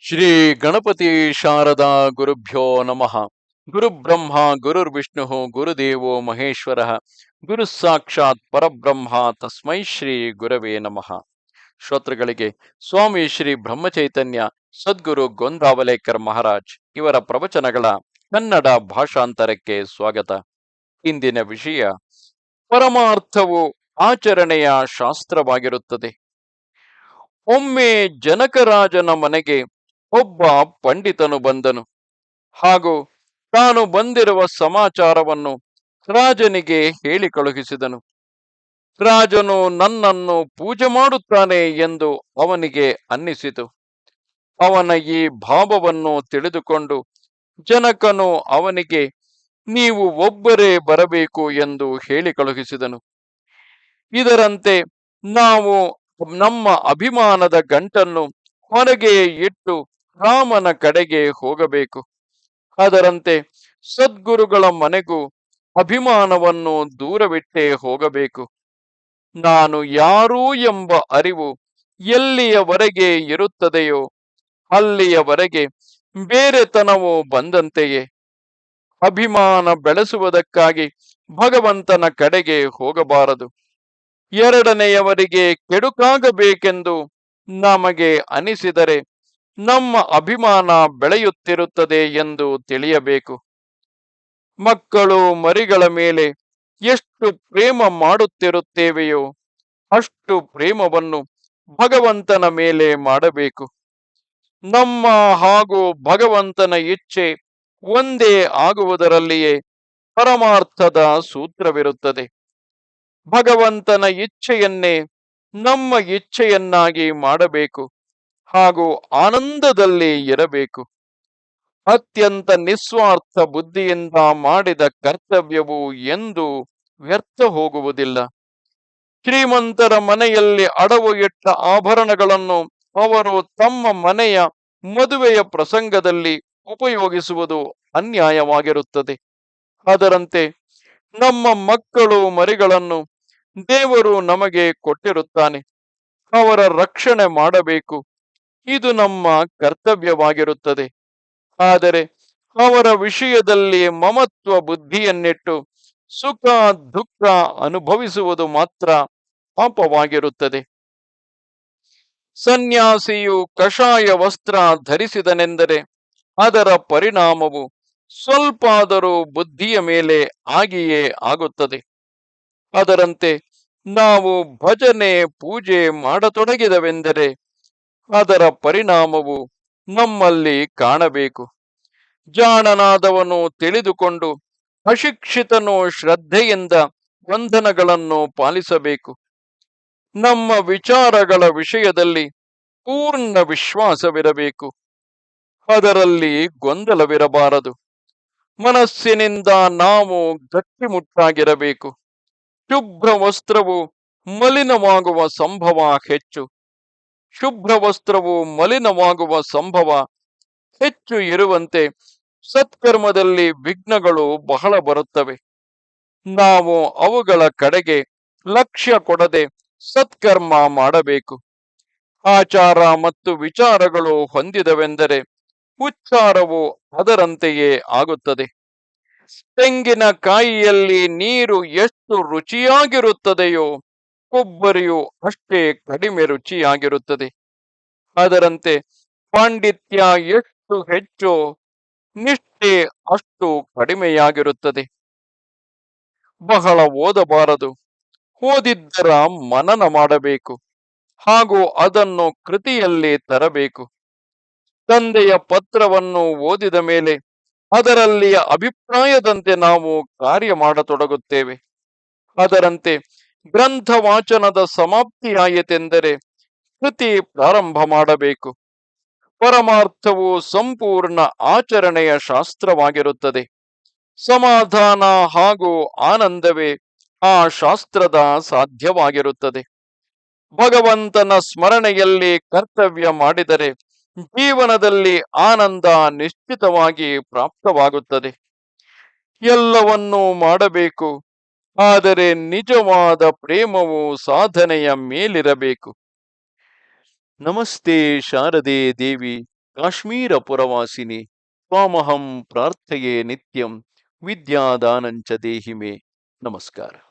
ಶ್ರೀ ಗಣಪತಿ ಶಾರದಾ ಗುರುಭ್ಯೋ ನಮಃ. ಗುರುಬ್ರಹ್ಮ ಗುರುರ್ವಿಷ್ಣು ಗುರುದೇವೋ ಮಹೇಶ್ವರ, ಗುರು ಸಾಕ್ಷಾತ್ ಪರಬ್ರಹ್ಮ ತಸ್ಮೈ ಶ್ರೀ ಗುರವೇ ನಮಃ. ಶ್ರೋತೃಗಳಿಗೆ, ಸ್ವಾಮಿ ಶ್ರೀ ಬ್ರಹ್ಮಚೈತನ್ಯ, ಸದ್ಗುರು ಗೊಂದಾವಲೇಕರ್ ಮಹಾರಾಜ್ ಇವರ ಪ್ರವಚನಗಳ ಕನ್ನಡ ಭಾಷಾಂತರಕ್ಕೆ ಸ್ವಾಗತ. ಇಂದಿನ ವಿಷಯ, ಪರಮಾರ್ಥವು ಆಚರಣೆಯ ಶಾಸ್ತ್ರವಾಗಿರುತ್ತದೆ. ಒಮ್ಮೆ ಜನಕರಾಜನ ಮನೆಗೆ ಒಬ್ಬ ಪಂಡಿತನು ಬಂದನು. ಹಾಗೂ ತಾನು ಬಂದಿರುವ ಸಮಾಚಾರವನ್ನು ರಾಜನಿಗೆ ಹೇಳಿ ಕಳುಹಿಸಿದನು. ರಾಜನು ನನ್ನನ್ನು ಪೂಜೆ ಮಾಡುತ್ತಾನೆ ಎಂದು ಅವನಿಗೆ ಅನ್ನಿಸಿತು. ಅವನ ಈ ಭಾವವನ್ನು ತಿಳಿದುಕೊಂಡು ಜನಕನು ಅವನಿಗೆ, ನೀವು ಒಬ್ಬರೇ ಬರಬೇಕು ಎಂದು ಹೇಳಿ ಕಳುಹಿಸಿದನು. ಇದರಂತೆ ನಾವು ನಮ್ಮ ಅಭಿಮಾನದ ಗಂಟನ್ನು ಹೊರಗೆ ಇಟ್ಟು ರಾಮನ ಕಡೆಗೆ ಹೋಗಬೇಕು. ಅದರಂತೆ ಸದ್ಗುರುಗಳ ಮನೆಗೂ ಅಭಿಮಾನವನ್ನು ದೂರವಿಟ್ಟೇ ಹೋಗಬೇಕು. ನಾನು ಯಾರು ಎಂಬ ಅರಿವು ಎಲ್ಲಿಯವರೆಗೆ ಇರುತ್ತದೆಯೋ ಅಲ್ಲಿಯವರೆಗೆ ಬೇರೆತನವು ಬಂದಂತೆಯೇ. ಅಭಿಮಾನ ಬೆಳೆಸುವುದಕ್ಕಾಗಿ ಭಗವಂತನ ಕಡೆಗೆ ಹೋಗಬಾರದು. ಎರಡನೆಯವರಿಗೆ ಕೆಡುಕಾಗಬೇಕೆಂದು ನಮಗೆ ಅನಿಸಿದರೆ ನಮ್ಮ ಅಭಿಮಾನ ಬೆಳೆಯುತ್ತಿರುತ್ತದೆ ಎಂದು ತಿಳಿಯಬೇಕು. ಮಕ್ಕಳು ಮರಿಗಳ ಮೇಲೆ ಎಷ್ಟು ಪ್ರೇಮ ಮಾಡುತ್ತಿರುತ್ತೇವೆಯೋ ಅಷ್ಟು ಪ್ರೇಮವನ್ನು ಭಗವಂತನ ಮೇಲೆ ಮಾಡಬೇಕು. ನಮ್ಮ ಹಾಗೂ ಭಗವಂತನ ಇಚ್ಛೆ ಒಂದೇ ಆಗುವುದರಲ್ಲಿಯೇ ಪರಮಾರ್ಥದ ಸೂತ್ರವಿರುತ್ತದೆ. ಭಗವಂತನ ಇಚ್ಛೆಯನ್ನೇ ನಮ್ಮ ಇಚ್ಛೆಯನ್ನಾಗಿ ಮಾಡಬೇಕು. ಹಾಗೂ ಆನಂದದಲ್ಲಿ ಇರಬೇಕು. ಅತ್ಯಂತ ನಿಸ್ವಾರ್ಥ ಬುದ್ಧಿಯಿಂದ ಮಾಡಿದ ಕರ್ತವ್ಯವು ಎಂದು ವ್ಯರ್ಥ ಹೋಗುವುದಿಲ್ಲ. ಶ್ರೀಮಂತರ ಮನೆಯಲ್ಲಿ ಅಡವು ಇಟ್ಟ ಆಭರಣಗಳನ್ನು ಅವರು ತಮ್ಮ ಮನೆಯ ಮದುವೆಯ ಪ್ರಸಂಗದಲ್ಲಿ ಉಪಯೋಗಿಸುವುದು ಅನ್ಯಾಯವಾಗಿರುತ್ತದೆ. ಅದರಂತೆ ನಮ್ಮ ಮಕ್ಕಳು ಮರಿಗಳನ್ನು ದೇವರು ನಮಗೆ ಕೊಟ್ಟಿರುತ್ತಾನೆ. ಅವರ ರಕ್ಷಣೆ ಮಾಡಬೇಕು. ಇದು ನಮ್ಮ ಕರ್ತವ್ಯವಾಗಿರುತ್ತದೆ. ಆದರೆ ಅವರ ವಿಷಯದಲ್ಲಿ ಮಮತ್ವ ಬುದ್ಧಿಯನ್ನಿಟ್ಟು ಸುಖ, ದುಃಖ ಅನುಭವಿಸುವುದು ಮಾತ್ರ ಪಾಪವಾಗಿರುತ್ತದೆ. ಸನ್ಯಾಸಿಯು ಕಷಾಯ ವಸ್ತ್ರ ಧರಿಸಿದನೆಂದರೆ ಅದರ ಪರಿಣಾಮವು ಸ್ವಲ್ಪಾದರೂ ಬುದ್ಧಿಯ ಮೇಲೆ ಆಗಿಯೇ ಆಗುತ್ತದೆ. ಅದರಂತೆ ನಾವು ಭಜನೆ, ಪೂಜೆ ಮಾಡತೊಡಗಿದವೆಂದರೆ ಅದರ ಪರಿಣಾಮವು ನಮ್ಮಲ್ಲಿ ಕಾಣಬೇಕು. ಜಾಣನಾದವನು ತಿಳಿದುಕೊಂಡು ಅಶಿಕ್ಷಿತನು ಶ್ರದ್ಧೆಯಿಂದ ಬಂಧನಗಳನ್ನು ಪಾಲಿಸಬೇಕು. ನಮ್ಮ ವಿಚಾರಗಳ ವಿಷಯದಲ್ಲಿ ಪೂರ್ಣ ವಿಶ್ವಾಸವಿರಬೇಕು. ಅದರಲ್ಲಿ ಗೊಂದಲವಿರಬಾರದು. ಮನಸ್ಸಿನಿಂದ ನಾವು ಗಟ್ಟಿಮುಟ್ಟಾಗಿರಬೇಕು. ಶುಭ್ರ ವಸ್ತ್ರವು ಮಲಿನವಾಗುವ ಸಂಭವ ಹೆಚ್ಚು. ಶುಭ್ರ ವಸ್ತ್ರವು ಮಲಿನವಾಗುವ ಸಂಭವ ಹೆಚ್ಚು ಇರುವಂತೆ ಸತ್ಕರ್ಮದಲ್ಲಿ ವಿಘ್ನಗಳು ಬಹಳ ಬರುತ್ತವೆ. ನಾವು ಅವುಗಳ ಕಡೆಗೆ ಲಕ್ಷ್ಯ ಕೊಡದೆ ಸತ್ಕರ್ಮ ಮಾಡಬೇಕು. ಆಚಾರ ಮತ್ತು ವಿಚಾರಗಳು ಹೊಂದಿದವೆಂದರೆ ಉಚ್ಚಾರವು ಅದರಂತೆಯೇ ಆಗುತ್ತದೆ. ತೆಂಗಿನ ಕಾಯಿಯಲ್ಲಿ ನೀರು ಎಷ್ಟು ರುಚಿಯಾಗಿರುತ್ತದೆಯೋ ಕೊಬ್ಬರಿಯು ಅಷ್ಟೇ ಕಡಿಮೆ ರುಚಿಯಾಗಿರುತ್ತದೆ ಅದರಂತೆ ಪಾಂಡಿತ್ಯ ಎಷ್ಟು ಹೆಚ್ಚು ನಿಷ್ಠೆ ಅಷ್ಟು ಕಡಿಮೆಯಾಗಿರುತ್ತದೆ. ಬಹಳ ಓದಬಾರದು. ಓದಿದ್ದರ ಮನನ ಮಾಡಬೇಕು. ಹಾಗೂ ಅದನ್ನು ಕೃತಿಯಲ್ಲಿ ತರಬೇಕು. ತಂದೆಯ ಪತ್ರವನ್ನು ಓದಿದ ಮೇಲೆ ಅದರಲ್ಲಿಯ ಅಭಿಪ್ರಾಯದಂತೆ ನಾವು ಕಾರ್ಯ ಮಾಡತೊಡಗುತ್ತೇವೆ. ಅದರಂತೆ ಗ್ರಂಥ ವಾಚನದ ಸಮಾಪ್ತಿಯಾಯಿತೆಂದರೆ ಕೃತಿ ಪ್ರಾರಂಭ ಮಾಡಬೇಕು. ಪರಮಾರ್ಥವು ಸಂಪೂರ್ಣ ಆಚರಣೆಯ ಶಾಸ್ತ್ರವಾಗಿರುತ್ತದೆ. ಸಮಾಧಾನ ಹಾಗೂ ಆನಂದವೇ ಆ ಶಾಸ್ತ್ರದ ಸಾಧ್ಯವಾಗಿರುತ್ತದೆ. ಭಗವಂತನ ಸ್ಮರಣೆಯಲ್ಲಿ ಕರ್ತವ್ಯ ಮಾಡಿದರೆ ಜೀವನದಲ್ಲಿ ಆನಂದ ನಿಶ್ಚಿತವಾಗಿ ಪ್ರಾಪ್ತವಾಗುತ್ತದೆ. ಎಲ್ಲವನ್ನೂ ಮಾಡಬೇಕು. ಆದರೆ ನಿಜವಾದ ಪ್ರೇಮವು ಸಾಧನೆಯ ಮೇಲಿರಬೇಕು. ನಮಸ್ತೆ ಶಾರದೆ ದೇವಿ, ಕಾಶ್ಮೀರ ಪುರವಾಸಿನಿ. ಸ್ವಾಮಹಂ ಪ್ರಾರ್ಥಯೇ ನಿತ್ಯಂ, ವಿದ್ಯಾದಾನಂಚ ದೇಹಿಮೆ. ನಮಸ್ಕಾರ.